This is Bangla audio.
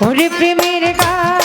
ওরে প্রেমের গা